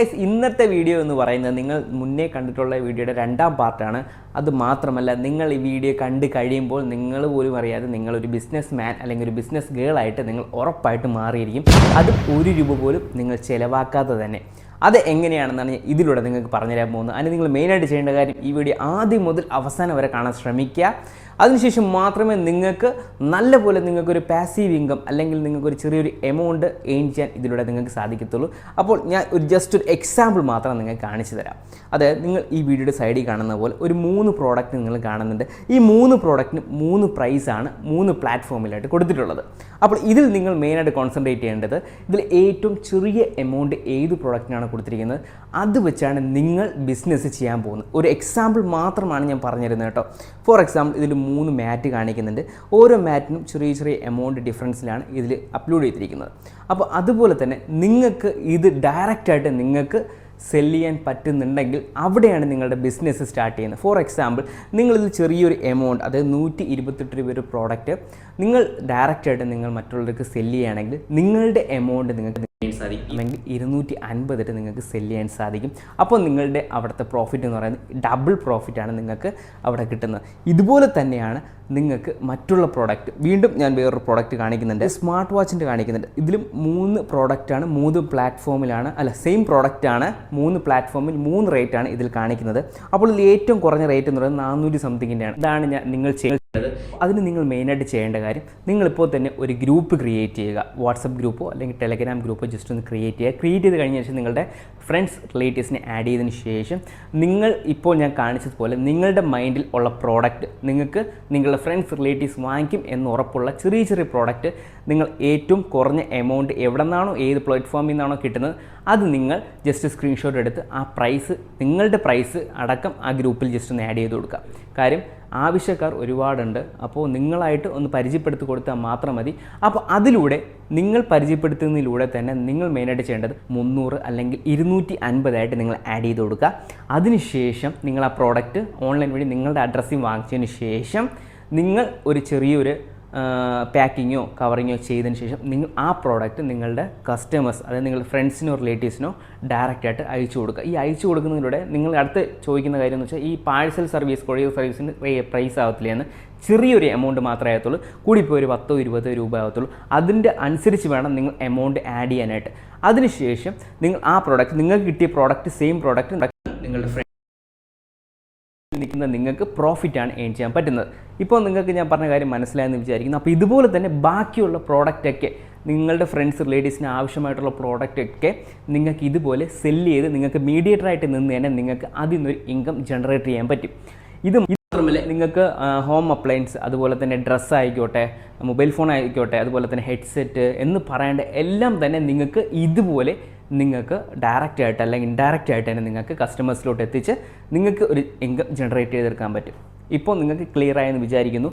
ഇന്നത്തെ വീഡിയോ എന്ന് പറയുന്നത് നിങ്ങൾ മുന്നേ കണ്ടിട്ടുള്ള വീഡിയോയുടെ രണ്ടാം പാർട്ടാണ്. അത് മാത്രമല്ല നിങ്ങൾ ഈ വീഡിയോ കണ്ട് കഴിയുമ്പോൾ നിങ്ങൾ പോലും അറിയാതെ നിങ്ങളൊരു ബിസിനസ് മാൻ അല്ലെങ്കിൽ ഒരു ബിസിനസ് ഗേൾ ആയിട്ട് നിങ്ങൾ ഉറപ്പായിട്ട് മാറിയിരിക്കും. അത് ഒരു രൂപ പോലും നിങ്ങൾ ചിലവാക്കാതെ തന്നെ. അത് എങ്ങനെയാണെന്നാണ് ഇതിലൂടെ നിങ്ങൾക്ക് പറഞ്ഞുതരാൻ പോകുന്നത്. അതിന് നിങ്ങൾ മെയിനായിട്ട് ചെയ്യേണ്ട കാര്യം ഈ വീഡിയോ ആദ്യം മുതൽ അവസാനം വരെ കാണാൻ ശ്രമിക്കുക. അതിനുശേഷം മാത്രമേ നിങ്ങൾക്ക് നല്ലപോലെ നിങ്ങൾക്കൊരു പാസീവ് ഇൻകം അല്ലെങ്കിൽ നിങ്ങൾക്കൊരു ചെറിയൊരു എമൗണ്ട് എയിം ചെയ്യാൻ ഇതിലൂടെ നിങ്ങൾക്ക് സാധിക്കത്തുള്ളൂ. അപ്പോൾ ഞാൻ ഒരു ജസ്റ്റ് ഒരു എക്സാമ്പിൾ മാത്രം നിങ്ങൾക്ക് കാണിച്ചു തരാം. അതായത് നിങ്ങൾ ഈ വീഡിയോയുടെ സൈഡിൽ കാണുന്ന പോലെ ഒരു മൂന്ന് പ്രോഡക്റ്റ് നിങ്ങൾ കാണുന്നുണ്ട്. ഈ മൂന്ന് പ്രോഡക്റ്റിന് മൂന്ന് പ്രൈസാണ് മൂന്ന് പ്ലാറ്റ്ഫോമിലായിട്ട് കൊടുത്തിട്ടുള്ളത്. അപ്പോൾ ഇതിൽ നിങ്ങൾ മെയിനായിട്ട് കോൺസെൻട്രേറ്റ് ചെയ്യേണ്ടത് ഇതിൽ ഏറ്റവും ചെറിയ എമൗണ്ട് ഏത് പ്രോഡക്റ്റിനാണ് കൊടുത്തിരിക്കുന്നത്? അത് വെച്ചാണ് നിങ്ങൾ ബിസിനസ് ചെയ്യാൻ പോകുന്നത്. ഒരു എക്സാമ്പിൾ മാത്രമാണ് ഞാൻ പറഞ്ഞിരുന്നത് കേട്ടോ. ഫോർ എക്സാമ്പിൾ ഇതിൽ മൂന്ന് മാറ്റ് കാണിക്കുന്നുണ്ട്. ഓരോ മാറ്റിനും ചെറിയ ചെറിയ എമൗണ്ട് ഡിഫറൻസിലാണ് ഇതിൽ അപ്ലോഡ് ചെയ്തിരിക്കുന്നത്. അപ്പോൾ അതുപോലെ തന്നെ നിങ്ങൾക്ക് ഇത് ഡയറക്റ്റായിട്ട് നിങ്ങൾക്ക് സെൽ ചെയ്യാൻ പറ്റുന്നുണ്ടെങ്കിൽ അവിടെയാണ് നിങ്ങളുടെ ബിസിനസ് സ്റ്റാർട്ട് ചെയ്യുന്നത്. ഫോർ എക്സാമ്പിൾ നിങ്ങളിത് ചെറിയൊരു എമൗണ്ട് അതായത് നൂറ്റി ഇരുപത്തെട്ട് രൂപ ഒരു പ്രോഡക്റ്റ് നിങ്ങൾ ഡയറക്റ്റായിട്ട് നിങ്ങൾ മറ്റുള്ളവർക്ക് സെൽ ചെയ്യുകയാണെങ്കിൽ നിങ്ങളുടെ എമൗണ്ട് നിങ്ങൾക്ക് അല്ലെങ്കിൽ ഇരുന്നൂറ്റി അൻപതിട്ട് നിങ്ങൾക്ക് സെൽ ചെയ്യാൻ സാധിക്കും. അപ്പോൾ നിങ്ങളുടെ അവിടുത്തെ പ്രോഫിറ്റ് എന്ന് പറയുന്നത് ഡബിൾ പ്രോഫിറ്റാണ് നിങ്ങൾക്ക് അവിടെ കിട്ടുന്നത്. ഇതുപോലെ തന്നെയാണ് നിങ്ങൾക്ക് മറ്റുള്ള പ്രോഡക്റ്റ് വീണ്ടും ഞാൻ വേറൊരു പ്രോഡക്റ്റ് കാണിക്കുന്നുണ്ട്. സ്മാർട്ട് വാച്ചിന്റെ കാണിക്കുന്നുണ്ട്. ഇതിലും മൂന്ന് പ്രോഡക്റ്റാണ് മൂന്ന് പ്ലാറ്റ്ഫോമിലാണ് അല്ല സെയിം പ്രോഡക്റ്റാണ് മൂന്ന് പ്ലാറ്റ്ഫോമിൽ മൂന്ന് റേറ്റാണ് ഇതിൽ കാണിക്കുന്നത്. അപ്പോൾ ഇതിൽ ഏറ്റവും കുറഞ്ഞ റേറ്റ് എന്ന് പറയുന്നത് നാനൂറ്റി സംതിങ്ങിന്റെയാണ് ഇതാണ് ഞാൻ നിങ്ങൾ ചെയ്യുന്നത്. അതിന് നിങ്ങൾ മെയിനായിട്ട് ചെയ്യേണ്ട കാര്യം നിങ്ങളിപ്പോൾ തന്നെ ഒരു ഗ്രൂപ്പ് ക്രിയേറ്റ് ചെയ്യുക. വാട്സപ്പ് ഗ്രൂപ്പോ അല്ലെങ്കിൽ ടെലഗ്രാം ഗ്രൂപ്പോ ജസ്റ്റ് ഒന്ന് ക്രിയേറ്റ് ചെയ്യുക. ക്രിയേറ്റ് ചെയ്ത് കഴിഞ്ഞ ശേഷം നിങ്ങളുടെ ഫ്രണ്ട്സ് റിലേറ്റീവ്സിനെ ആഡ് ചെയ്തതിന് ശേഷം നിങ്ങൾ ഇപ്പോൾ ഞാൻ കാണിച്ചതുപോലെ നിങ്ങളുടെ മൈൻഡിൽ ഉള്ള പ്രോഡക്റ്റ് നിങ്ങൾക്ക് നിങ്ങളുടെ ഫ്രണ്ട്സ് റിലേറ്റീവ്സ് വാങ്ങിക്കും എന്ന് ഉറപ്പുള്ള ചെറിയ ചെറിയ പ്രോഡക്റ്റ് നിങ്ങൾ ഏറ്റവും കുറഞ്ഞ എമൗണ്ട് എവിടെ നിന്നാണോ ഏത് പ്ലാറ്റ്ഫോമിൽ നിന്നാണോ കിട്ടുന്നത് അത് നിങ്ങൾ ജസ്റ്റ് സ്ക്രീൻഷോട്ട് എടുത്ത് ആ പ്രൈസ് നിങ്ങളുടെ പ്രൈസ് അടക്കം ആ ഗ്രൂപ്പിൽ ജസ്റ്റ് ഒന്ന് ആഡ് ചെയ്ത് കൊടുക്കുക. കാര്യം ആവശ്യക്കാർ ഒരുപാടുണ്ട്. അപ്പോൾ നിങ്ങളായിട്ട് ഒന്ന് പരിചയപ്പെടുത്തി കൊടുത്താൽ മാത്രം മതി. അപ്പോൾ അതിലൂടെ നിങ്ങൾ പരിചയപ്പെടുത്തുന്നതിലൂടെ തന്നെ നിങ്ങൾ മെയിനായിട്ട് ചെയ്യേണ്ടത് മുന്നൂറ് അല്ലെങ്കിൽ ഇരുന്നൂറ്റി അൻപതായിട്ട് നിങ്ങൾ ആഡ് ചെയ്ത് കൊടുക്കുക. അതിനുശേഷം നിങ്ങൾ ആ പ്രോഡക്റ്റ് ഓൺലൈൻ വഴി നിങ്ങളുടെ അഡ്രസ്സിൽ വാങ്ങിച്ചതിന് ശേഷം നിങ്ങൾ ഒരു ചെറിയൊരു പാക്കിങ്ങോ കവറിങ്ങോ ചെയ്തതിന് ശേഷം നിങ്ങൾ ആ പ്രോഡക്റ്റ് നിങ്ങളുടെ കസ്റ്റമേഴ്സ് അതായത് നിങ്ങളുടെ ഫ്രണ്ട്സിനോ റിലേറ്റീവ്സിനോ ഡയറക്റ്റായിട്ട് അയച്ചു കൊടുക്കുക. ഈ അയച്ചു കൊടുക്കുന്നതിലൂടെ നിങ്ങൾ അടുത്ത് ചോദിക്കുന്ന കാര്യം എന്ന് വെച്ചാൽ ഈ പാഴ്സൽ സർവീസ് കൊറിയർ സർവീസിന് പ്രൈസ് ആവത്തില്ല എന്ന് ചെറിയൊരു എമൗണ്ട് മാത്രമേ ആകത്തുള്ളൂ. കൂടിപ്പോയി ഒരു പത്തോ ഇരുപതോ രൂപ ആകത്തുള്ളൂ. അതിന്റെ അനുസരിച്ച് വേണം നിങ്ങൾ എമൗണ്ട് ആഡ് ചെയ്യാനായിട്ട്. അതിനുശേഷം നിങ്ങൾ ആ പ്രോഡക്റ്റ് നിങ്ങൾക്ക് കിട്ടിയ പ്രോഡക്റ്റ് സെയിം പ്രോഡക്റ്റ് നിങ്ങളുടെ നിൽക്കുന്ന നിങ്ങൾക്ക് പ്രോഫിറ്റാണ് ഏൺ ചെയ്യാൻ പറ്റുന്നത്. ഇപ്പോൾ നിങ്ങൾക്ക് ഞാൻ പറഞ്ഞ കാര്യം മനസ്സിലായെന്ന് വിചാരിക്കുന്നു. അപ്പോൾ ഇതുപോലെ തന്നെ ബാക്കിയുള്ള പ്രോഡക്റ്റൊക്കെ നിങ്ങളുടെ ഫ്രണ്ട്സ് റിലേറ്റീവ്സിന് ആവശ്യമായിട്ടുള്ള പ്രോഡക്റ്റൊക്കെ നിങ്ങൾക്ക് ഇതുപോലെ സെല്ല് ചെയ്ത് നിങ്ങൾക്ക് മീഡിയേറ്ററായിട്ട് നിന്ന് തന്നെ നിങ്ങൾക്ക് അതിൽ നിന്നൊരു ഇൻകം ജനറേറ്റ് ചെയ്യാൻ പറ്റും. ഇത് നിങ്ങൾക്ക് ഹോം അപ്ലയൻസ് അതുപോലെ തന്നെ ഡ്രസ്സ് ആയിക്കോട്ടെ മൊബൈൽ ഫോൺ ആയിക്കോട്ടെ അതുപോലെ തന്നെ ഹെഡ്സെറ്റ് എന്ന് പറയേണ്ട എല്ലാം തന്നെ നിങ്ങൾക്ക് ഇതുപോലെ നിങ്ങൾക്ക് ഡയറക്റ്റ് ആയിട്ട് അല്ലെങ്കിൽ ഇൻഡയറക്റ്റ് ആയിട്ട് തന്നെ നിങ്ങൾക്ക് കസ്റ്റമേഴ്സിലോട്ട് എത്തിച്ച് നിങ്ങൾക്ക് ഒരു ഇൻകം ജനറേറ്റ് ചെയ്തെടുക്കാൻ പറ്റും. ഇപ്പോൾ നിങ്ങൾക്ക് ക്ലിയർ ആയെന്ന് വിചാരിക്കുന്നു.